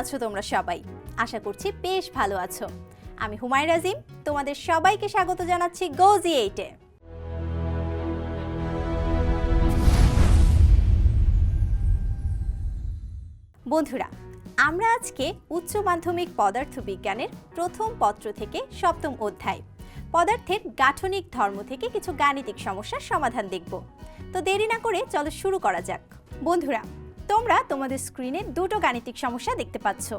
আছো তোমরা সবাই। আশা করছি বেশ ভালো আছো। আমি হুমায়রা আজিম, তোমাদের সবাইকে স্বাগত জানাচ্ছি গোজি এইটে বন্ধুরা, আমরা আজকে উচ্চ মাধ্যমিক পদার্থবিজ্ঞানের প্রথম পত্র থেকে সপ্তম অধ্যায়, পদার্থের গাঠনিক ধর্ম থেকে কিছু গাণিতিক সমস্যার সমাধান দেখব। তো দেরি না করে চলো শুরু করা যাক। বন্ধুরা তোমরা তোমাদের স্ক্রিনে দুটো গাণিতিক সমস্যা দেখতে পাচ্ছ।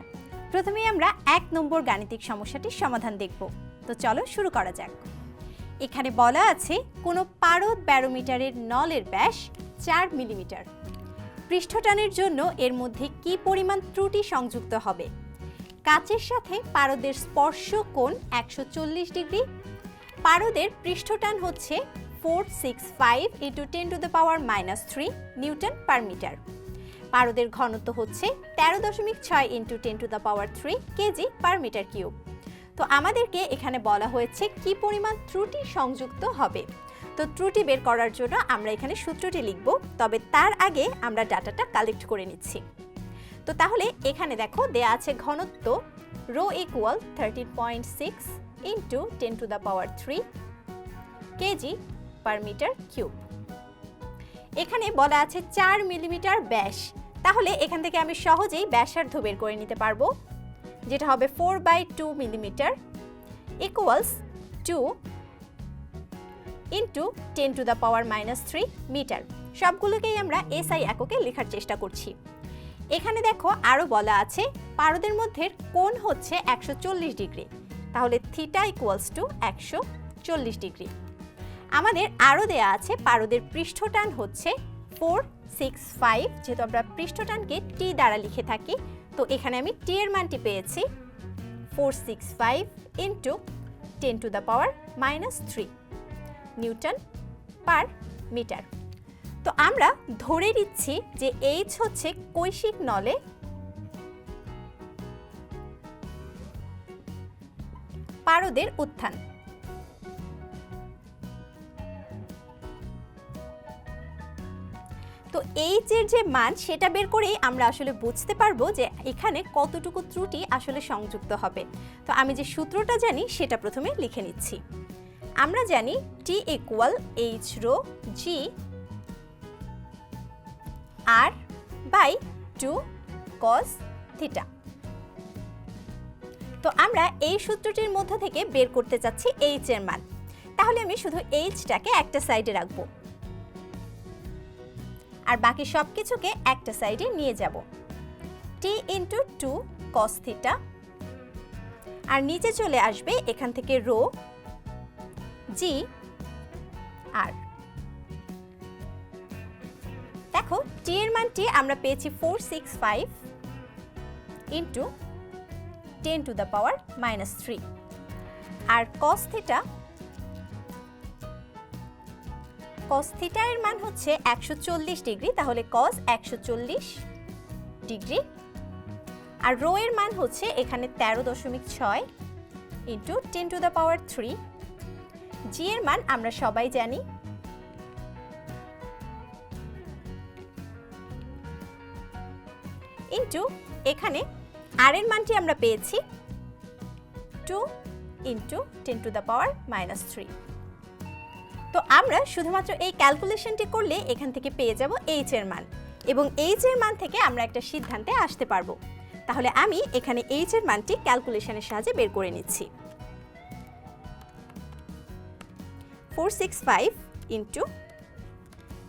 প্রথমে আমরা এক নম্বর গাণিতিক সমস্যাটির সমাধান দেখব। তো চলো শুরু করা যাক। এখানে বলা আছে, কোনো পারদ ব্যারোমিটারের নলের ব্যাস চার মিলিমিটার। পৃষ্ঠটানের জন্য এর মধ্যে কি পরিমাণ ত্রুটি সংযুক্ত হবে? কাচের সাথে পারদের স্পর্শ কোণ একশো চল্লিশ ডিগ্রি। পারদের পৃষ্ঠটান হচ্ছে four six five into ten to the power minus three newton per metre. পারদের ঘনত্ব হচ্ছে তেরো দশমিক ছয় into ten to the power three K G per metre cube তো আমাদেরকে এখানে বলা হয়েছে কি পরিমাণ ত্রুটি সংযুক্ত হবে। তো ত্রুটি বের করার জন্য আমরা এখানে সূত্রটি লিখব, তবে তার আগে আমরা ডাটাটা কালেক্ট করে নিচ্ছি। তো তাহলে এখানে দেখো দেয়া আছে ঘনত্ব rho equal thirteen point six into ten to the power three K G per metre cube এখানে বলা আছে চার মিলিমিটার ব্যাস তাহলে এখান থেকে আমি সহজেই ব্যাসার্ধ বের করে নিতে পারব, যেটা হবে four by two millimetre equals two into ten to the power minus three metre সবগুলোকেই আমরা এসআই এককে লেখার চেষ্টা করছি। এখানে দেখো আরও বলা আছে, পারদের মধ্যে কোণ হচ্ছে একশো চল্লিশ ডিগ্রি, তাহলে থিটা ইকুয়ালস টু একশো চল্লিশ ডিগ্রি। আমাদের আরও দেয়া আছে, পারদের পৃষ্ঠটান হচ্ছে ফোর সিক্স ফাইভ যেহেতু আমরা পৃষ্ঠটানকে টি দ্বারা লিখে থাকি, তো এখানে আমি টি এর মানটি পেয়েছি four six five into ten to the power minus three newton per metre তো আমরা ধরে নিচ্ছি যে এইচ হচ্ছে কৈশিক নলে পারদের উত্থান। তো এইচ এর যে মান, সেটা বের করেই আমরা আসলে বুঝতে পারব যে এখানে কতটুকু ত্রুটি আসলে সংযুক্ত হবে। তো আমি যে সূত্রটা জানি, সেটা প্রথমে লিখে নিচ্ছি। আমরা জানি T equal H rho G R by two cos theta তো আমরা এই সূত্রটির মধ্য থেকে বের করতে চাচ্ছি এইচ এর মান। তাহলে আমি শুধু এইচটাকে একটা সাইডে রাখব। আর বাকি সব কিছুকে একটা সাইডে নিয়ে যাব। T into two cos theta R নিচে চলে আসবে এখান থেকে রো জি আর দেখো টি এর মানটি আমরা পেয়েছি four six five into ten to the power minus three R cos theta cos theta এর মান হচ্ছে একশো চল্লিশ ডিগ্রি, তাহলে কস একশো চল্লিশ ডিগ্রি। আর রো এর মান হচ্ছে এখানে তেরো দশমিক ছয় into ten to the power three G এর মান আমরা সবাই জানি। ইন্টু এখানে আর এর মানটি আমরা পেয়েছি। Two into ten to the power minus three তো আমরা শুধুমাত্র এই ক্যালকুলেশনটি করলে এখান থেকে পেয়ে যাব এইচ এর মান এবং এইচ এর মান থেকে আমরা একটা সিদ্ধান্তে আসতে পারব। তাহলে আমি এখানে এইচ এর মানটি ক্যালকুলেশনের সাহায্যে বের করে নিচ্ছি। Four six five into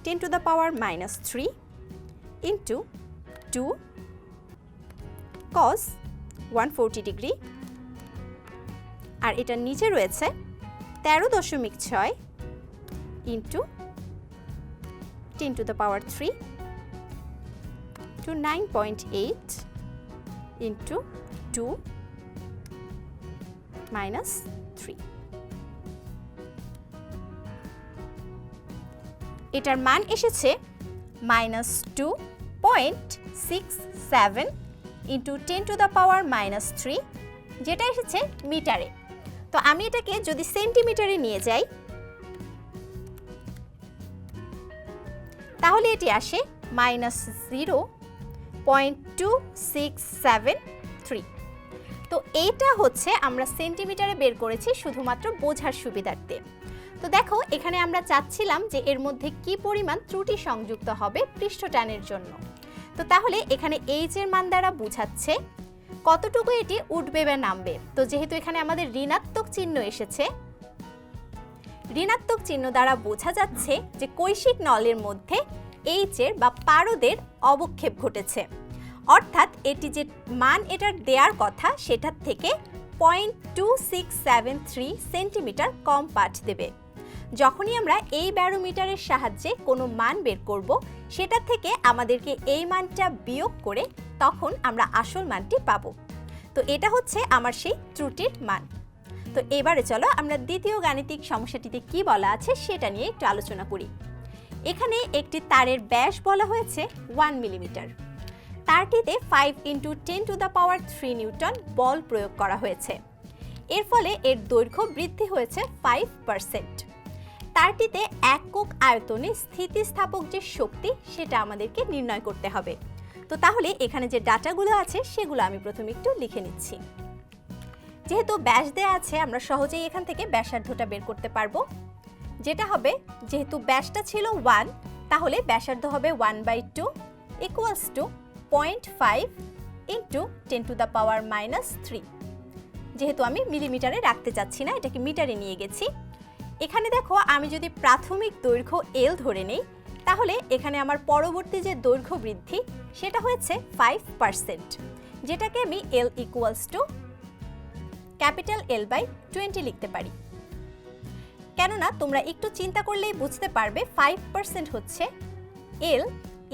ten to the power minus three into two cos one forty degree আর এটার নিচে রয়েছে তেরো দশমিক ছয় into 10 to the power 3 to 9.8 into 2 minus 3 এটার মান এসেছে minus two point six seven into ten to the power minus three যেটা এসেছে মিটারে তো আমি এটাকে যদি সেন্টিমিটারে নিয়ে যাই তাহলে এটি আসে minus zero point two six seven three তো এইটা হচ্ছে আমরা সেন্টিমিটারে বের করেছি শুধুমাত্র বোঝার সুবিধার্থে। তো দেখো, এখানে আমরা চাচ্ছিলাম যে এর মধ্যে কি পরিমাণ ত্রুটি সংযুক্ত হবে পৃষ্ঠটানের জন্য। তো তাহলে এখানে এইচ এর মান দ্বারা বোঝাচ্ছে কতটুকু এটি উঠবে বা নামবে। তো যেহেতু এখানে আমাদের ঋণাত্মক চিহ্ন এসেছে ঋণাত্মক চিহ্ন দ্বারা বোঝা যাচ্ছে যে কৈশিক নলের মধ্যে এইচ এর বা পারদের অবক্ষেপ ঘটেছে। অর্থাৎ এটি যে মান এটার দেওয়ার কথা, সেটার থেকে point two six seven three centimetre কম পাঠ দেবে। যখনই আমরা এই ব্যারোমিটারের সাহায্যে কোনো মান বের করব, সেটা থেকে আমাদেরকে এই মানটা বিয়োগ করে তখন আমরা আসল মানটি পাব। তো এটা হচ্ছে আমার সেই ত্রুটির মান। তো এবারে চলো আমরা দ্বিতীয় গাণিতিক সমস্যাটিতে কি বলা আছে সেটা নিয়ে একটু আলোচনা করি। এখানে একটি তারের ব্যাস বলা হয়েছে one millimetre তারটিতে five into ten to the power three newton বল প্রয়োগ করা হয়েছে। এর ফলে এর দৈর্ঘ্য বৃদ্ধি হয়েছে ফাইভ পার্সেন্ট তারটিতে একক আয়তনে স্থিতিস্থাপক যে শক্তি সেটা আমাদেরকে নির্ণয় করতে হবে। তো তাহলে এখানে যে ডাটাগুলো আছে সেগুলো আমি প্রথমে একটু লিখে নিচ্ছি। যেহেতু ব্যাস দেয়া আছে, আমরা সহজেই এখান থেকে ব্যাসার্ধটা বের করতে পারব। যেটা হবে, যেহেতু ব্যাসটা ছিল ওয়ান তাহলে ব্যাসার্ধ হবে one by two equals to point five into ten to the power minus three যেহেতু আমি মিলিমিটারে রাখতে চাচ্ছি না, এটাকে মিটারে নিয়ে গেছি। এখানে দেখো, আমি যদি প্রাথমিক দৈর্ঘ্য এল ধরে নেই, তাহলে এখানে আমার পরবর্তী যে দৈর্ঘ্য বৃদ্ধি, সেটা হয়েছে ফাইভ পার্সেন্ট যেটাকে আমি L equals to capital L by twenty লিখতে পারি। কেননা তোমরা একটু চিন্তা করলেই বুঝতে পারবে ফাইভ পার্সেন্ট হচ্ছে L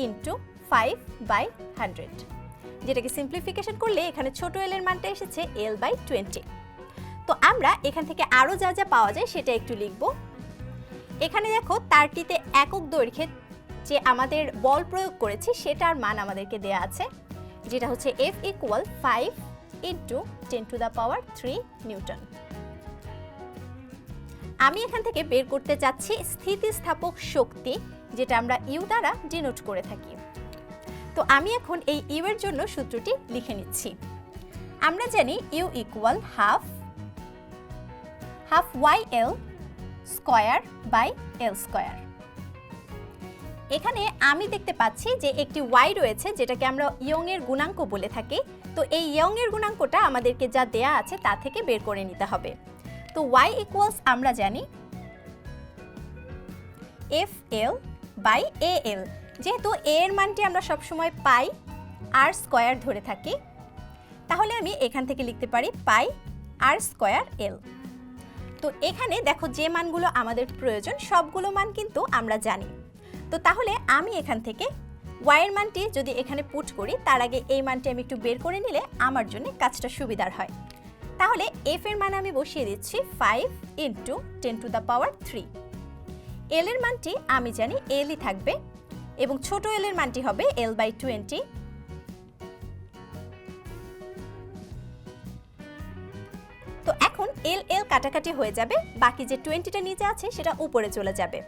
into five by hundred. যেটাকে সিম্পলিফিকেশন করলে এখানে ছোট এল এর মানটা এসেছে এল বাই টোয়েন্টি। তো আমরা এখান থেকে আরও যা যা পাওয়া যায় সেটা একটু লিখব। এখানে দেখো তারটিতে একক দৈর্ঘ্যে যে আমাদের বল প্রয়োগ করেছি সেটার মান আমাদেরকে দেয়া আছে, যেটা হচ্ছে F equal five into ten to the power three newton আমি এখান থেকে বের করতে চাচ্ছি স্থিতিস্থাপক শক্তি, যেটা আমরা ইউ দ্বারা ডিনোট করে থাকি। তো আমি এখন এই ইউ এর জন্য সূত্রটি লিখে নিচ্ছি। আমরা জানি U equal half half Y L square by L square এখানে আমি দেখতে পাচ্ছি যে একটি ওয়াই রয়েছে, যেটাকে আমরা ইয়ং এর গুণাঙ্ক বলে থাকি। তো এই ইয়ং এর গুণাঙ্কটা আমাদেরকে যা দেয়া আছে তা থেকে বের করে নিতে হবে। তো ওয়াই ইকুয়ালস আমরা জানি এফ এল বাই এ এল যেহেতু এ এর মানটি আমরা সবসময় পাই আর স্কোয়ার ধরে থাকি, তাহলে আমি এখান থেকে লিখতে পারি পাই আর স্কোয়ার এল তো এখানে দেখো যে মানগুলো আমাদের প্রয়োজন, সবগুলো মান কিন্তু আমরা জানি। তো তাহলে আমি এখান থেকে ওয়াইয়ের মানটি যদি এখানে পুট করি, তার আগে এই মানটি আমি একটু বের করে নিলে আমার জন্য কাজটা সুবিধার হয়। তাহলে এফ এর মান আমি বসিয়ে দিচ্ছি five into ten to the power three. L এর মানটি আমি জানি এলই থাকবে এবং ছোট এল এর মানটি হবে এল বাই টোয়েন্টি। তো এখন এল এল কাটাকাটি হয়ে যাবে, বাকি যে টোয়েন্টিটা নিচে আছে সেটা উপরে চলে যাবে।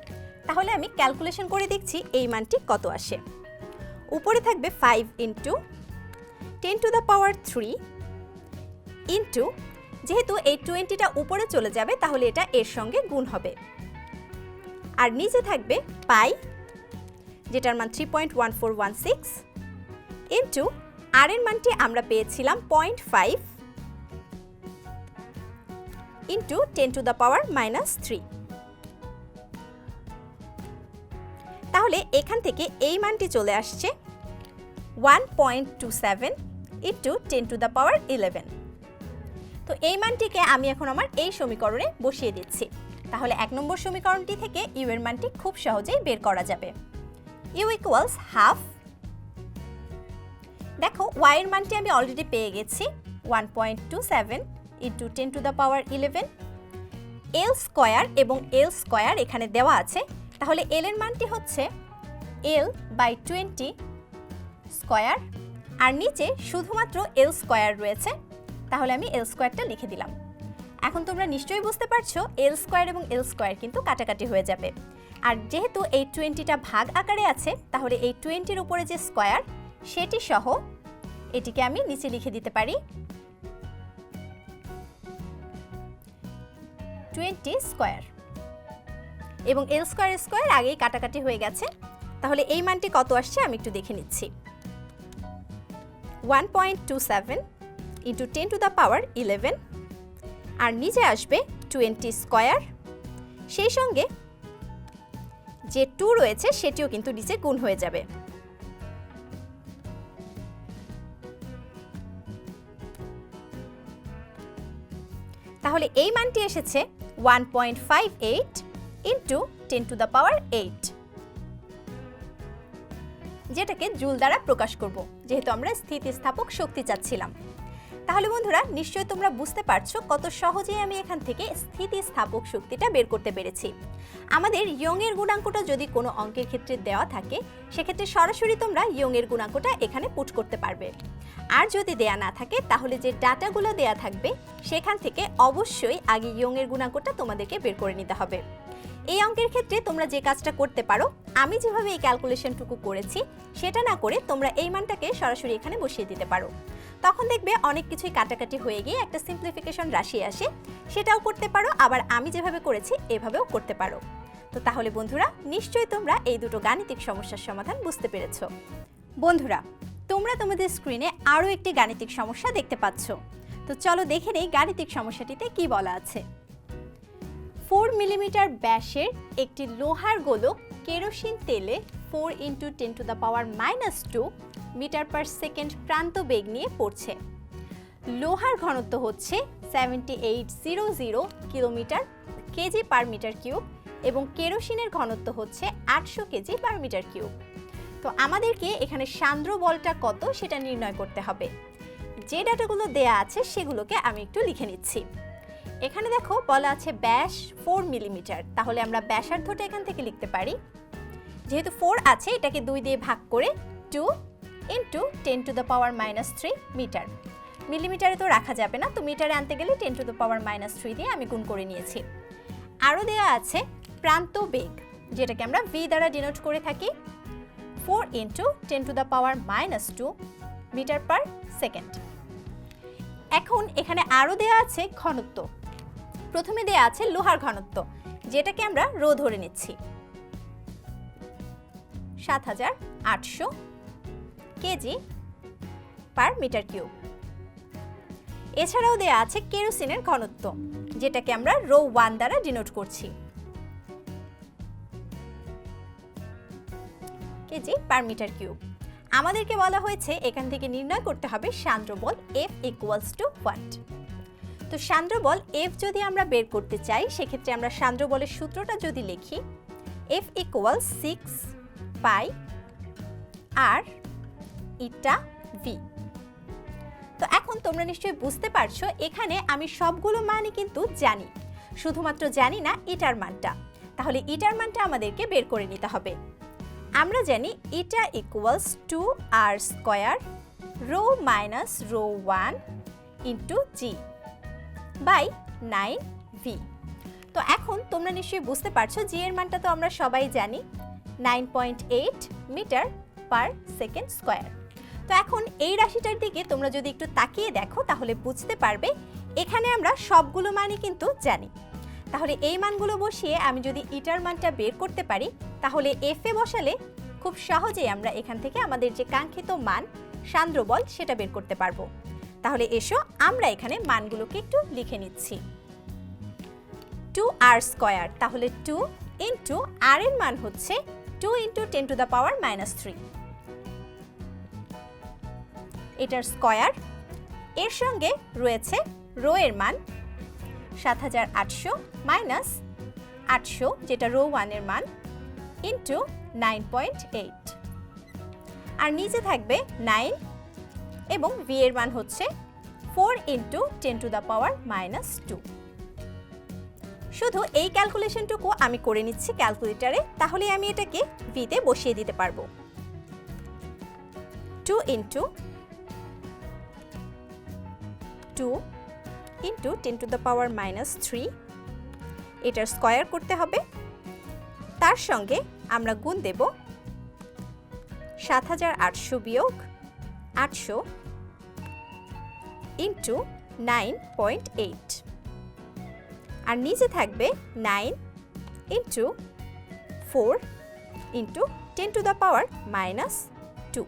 তাহলে আমি ক্যালকুলেশন করে দেখছি এই মানটি কত আসে। উপরে থাকবে five into ten to the power three into যেহেতু এই টোয়েন্টিটা উপরে চলে যাবে, তাহলে এটা এর সঙ্গে গুণ হবে। আর নিচে থাকবে পাই যেটার মান three point one four one six into R এর মানটি আমরা পেয়েছিলাম point five into ten to the power minus three তাহলে এখান থেকে এই মানটি চলে আসছে one point two seven into ten to the power eleven তো এই মানটিকে আমি এখন আমার এই সমীকরণে বসিয়ে দিচ্ছি। তাহলে এক নম্বর সমীকরণটি থেকে ইউ এর মানটি খুব সহজেই বের করা যাবে। ইউ ইকুয়ালস হাফ দেখো ওয়াই এর মানটি আমি অলরেডি পেয়ে গেছি। One point two seven into ten to the power eleven L square এবং এল স্কোয়ার এখানে দেওয়া আছে তাহলে এল এর মানটি হচ্ছে এল বাই টোয়েন্টি স্কোয়ার আর নিচে শুধুমাত্র এল স্কোয়ার রয়েছে। তাহলে আমি এল স্কোয়ারটা লিখে দিলাম। এখন তোমরা নিশ্চয়ই বুঝতে পারছ এল স্কোয়ার এবং এল স্কোয়ার কিন্তু কাটাকাটি হয়ে যাবে। আর যেহেতু এই টোয়েন্টিটা ভাগ আকারে আছে, তাহলে এই টোয়েন্টির উপরে যে স্কোয়ার সেটি সহ এটিকে আমি নিচে লিখে দিতে পারি। টোয়েন্টি স্কোয়ার এবং এল স্কোয়ার স্কোয়ার আগেই কাটাকাটি হয়ে গেছে। তাহলে এই মানটি কত আসছে আমি একটু দেখে নিচ্ছি। One point two seven into ten to the power eleven আর নিচে আসবে টোয়েন্টি স্কোয়ার সেই সঙ্গে যে টু রয়েছে সেটিও কিন্তু নিচে গুণ হয়ে যাবে। তাহলে এই মানটি এসেছে one point five eight into ten to the power eight যেটাকে জুল দ্বারা প্রকাশ করব, যেহেতু আমরা স্থিতিস্থাপক শক্তি চাচ্ছিলাম। তাহলে বন্ধুরা, নিশ্চয়ই তোমরা বুঝতে পারছ কত সহজেই আমি এখান থেকে স্থিতিস্থাপক শক্তিটা বের করতে পেরেছি। আমাদের ইয়ংয়ের গুণাঙ্কটা যদি কোনো অঙ্কের ক্ষেত্রে দেওয়া থাকে, সেক্ষেত্রে সরাসরি তোমরা ইয়ংয়ের গুণাঙ্কটা এখানে পুট করতে পারবে। আর যদি দেয়া না থাকে, তাহলে যে ডাটাগুলো দেয়া থাকবে, সেখান থেকে অবশ্যই আগে ইয়ংয়ের গুণাঙ্কটা তোমাদেরকে বের করে নিতে হবে। এই অঙ্কের ক্ষেত্রে তোমরা যে কাজটা করতে পারো, আমি যেভাবে এই ক্যালকুলেশনটুকু করেছি, সেটা না করে তোমরা এই মানটাকে সরাসরি এখানে বসিয়ে দিতে পারো। তখন দেখবে অনেক কিছুই কাটাকাটি হয়ে গিয়ে একটা সিম্পলিফিকেশন রাশি আসে, সেটাও করতে পারো, আবার আমি যেভাবে করেছি, এভাবেও করতে পারো। তো তাহলে বন্ধুরা, নিশ্চয়ই তোমরা এই দুটো গাণিতিক সমস্যার সমাধান বুঝতে পেরেছ। বন্ধুরা, তোমরা তোমাদের স্ক্রিনে আরও একটি গাণিতিক সমস্যা দেখতে পাচ্ছ। তো চলো দেখে নেই গাণিতিক সমস্যাটিতে কি বলা আছে। ফোর মিলিমিটার ব্যাসের একটি লোহার গোলক কেরোসিন তেলে four into ten to the power minus two metre per second প্রান্ত বেগ নিয়ে পড়ছে। লোহার ঘনত্ব হচ্ছে seventy eight zero zero kilometre KG per metre cube এবং কেরোসিনের ঘনত্ব হচ্ছে আটশো কেজি পার মিটার কিউব। তো আমাদেরকে এখানে সান্দ্র বলটা কত সেটা নির্ণয় করতে হবে। যে ডাটাগুলো দেয়া আছে সেগুলোকে আমি একটু লিখে নিচ্ছি। এখানে দেখো বলা আছে ব্যাস ফোর মিলিমিটার তাহলে আমরা ব্যাসার্ধটা এখান থেকে লিখতে পারি। যেহেতু ফোর আছে, এটাকে দুই দিয়ে ভাগ করে two into ten to the power minus three metre মিলিমিটারে তো রাখা যাবে না, তো মিটারে আনতে গেলে ten to the power minus three দিয়ে আমি গুণ করে নিয়েছি। আরও দেওয়া আছে প্রান্ত বেগ, যেটাকে আমরা ভি দ্বারা ডিনোট করে থাকি। Four into ten to the power minus two metre per second এখন এখানে আরও দেওয়া আছে ঘনত্ব। প্রথমে দেয়া আছে লোহার ঘনত্ব, যেটাকে আমরা রো ধরে নিচ্ছি। সাত হাজার আটশো কেজি পার মিটার কিউব। এছাড়াও দেয়া আছে কেরোসিনের ঘনত্ব, যেটাকে আমরা রো ওয়ান দ্বারা ডিনোট করছি। KG per metre cube. আমাদেরকে বলা হয়েছে, এখান থেকে নির্ণয় করতে হবে সান্দ্র বল এফ ইকুয়ালস টু হোয়াট তো সান্দ্র বল এফ যদি আমরা বের করতে চাই, সেক্ষেত্রে আমরা সান্দ্র বলের সূত্রটা যদি লিখি F equal six pi R eta V তো এখন তোমরা নিশ্চয়ই বুঝতে পারছ, এখানে আমি সবগুলো মানই কিন্তু জানি, শুধুমাত্র জানি না ইটার মানটা। তাহলে ইটার মানটা আমাদেরকে বের করে নিতে হবে। আমরা জানি eta equals to R square rho minus rho one into G by nine V. তো এখন তোমরা নিশ্চয়ই বুঝতে পারছ জি এর মানটা তো আমরা সবাই জানি, nine point eight metre per second square. তো এখন এই রাশিটার দিকে তোমরা যদি একটু তাকিয়ে দেখো, তাহলে বুঝতে পারবে এখানে আমরা সবগুলো মানই কিন্তু জানি। তাহলে এই মানগুলো বসিয়ে আমি যদি ইটার মানটা বের করতে পারি, তাহলে এফ এ বসালে খুব সহজেই আমরা এখান থেকে আমাদের যে কাঙ্ক্ষিত মান সান্দ্র বল সেটা বের করতে পারব। তাহলে এসো, আমরা এখানে মানগুলোকে একটু লিখে নিচ্ছি। টু আর স্কোয়ার তাহলে টু ইন্টু আর এর মান হচ্ছে two into ten to the power minus three এটার স্কোয়ার এর সঙ্গে রয়েছে রো এর মান সাত হাজার আটশো মাইনাস আটশো, যেটা রো ওয়ানের মান ইন্টু নাইন পয়েন্ট এইট আর নিচে থাকবে নাইন এবং ভি এর মান হচ্ছে four into ten to the power minus two শুধু এই ক্যালকুলেশনটুকু আমি করে নিচ্ছি ক্যালকুলেটারে তাহলে আমি এটাকে ভিতে বসিয়ে দিতে পারব। Two into two into ten to the power minus three এটার স্কয়ার করতে হবে। তার সঙ্গে আমরা গুণ দেব সাত হাজার আটশো বিয়োগ আটশো ইন্টু নাইন পয়েন্ট এইট আর নিচে থাকবে nine into four into ten to the power minus two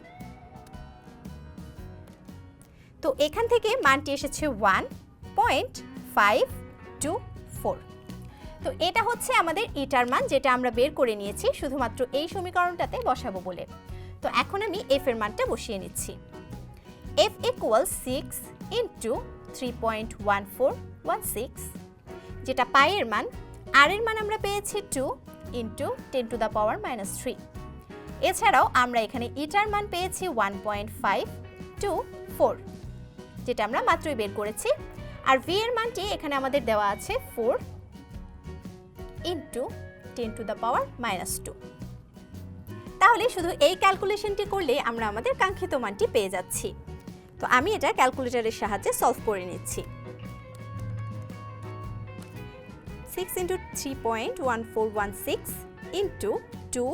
তো এখান থেকে মানটি এসেছে one point five two four তো এটা হচ্ছে আমাদের ইটার মান যেটা আমরা বের করে নিয়েছি, শুধুমাত্র এই সমীকরণটাতে বসাবো বলে। তো এখন আমি এফ এর মানটা বসিয়ে নিচ্ছি। F equal six into three point one four one six যেটা পায়ের মান আর এর মান আমরা পেয়েছি two into ten to the power minus three এছাড়াও আমরা এখানে ইটার মান পেয়েছি one point five two four যেটা আমরা মাত্রই বের করেছি। আর ভি এর মানটি এখানে আমাদের দেওয়া আছে four into ten to the power minus two তাহলে শুধু এই ক্যালকুলেশনটি করলে আমরা আমাদের কাঙ্ক্ষিত মানটি পেয়ে যাচ্ছি। তো আমি এটা ক্যালকুলেটরের সাহায্যে সলভ করে নিচ্ছি। Six into three point one four one six into two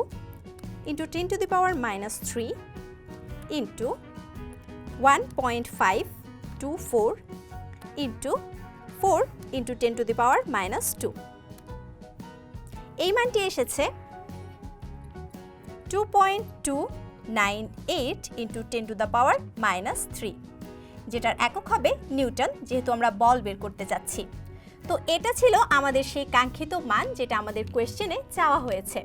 into ten to the power minus three into one point five two four into four into ten to the power minus two এই মানটি এসেছে two point two nine eight into ten to the power minus three, যেটার একক হবে Newton, যেহেতু আমরা বল বের করতে যাচ্ছি। তো এটা ছিল আমাদের সেই কাঙ্ক্ষিত মান যেটা আমাদের কোয়েশ্চেনে চাওয়া হয়েছে।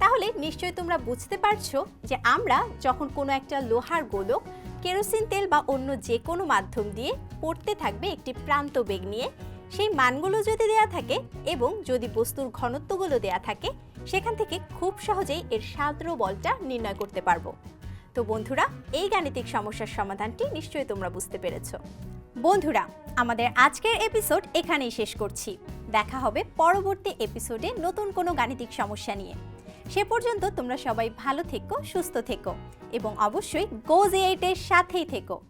তাহলে নিশ্চয়ই তোমরা বুঝতে পারছ যে আমরা যখন কোনো একটা লোহার গোলক, কেরোসিন তেল বা অন্য যে কোনো মাধ্যম দিয়ে পড়তে থাকবে একটি প্রান্ত বেগ নিয়ে, সেই মানগুলো যদি দেয়া থাকে এবং যদি বস্তুর ঘনত্বগুলো দেয়া থাকে সেখান থেকে খুব সহজেই এর সাদ্র বলটা নির্ণয় করতে পারব। তো বন্ধুরা, এই গাণিতিক সমস্যার সমাধানটি নিশ্চয়ই তোমরা বুঝতে পেরেছ। বন্ধুরা, আমাদের আজকের এপিসোড এখানেই শেষ করছি। দেখা হবে পরবর্তী এপিসোডে নতুন কোনো গাণিতিক সমস্যা নিয়ে। সে পর্যন্ত তোমরা সবাই ভালো থেকো, সুস্থ থেকো এবং অবশ্যই গোজ এইটের সাথেই থেকো।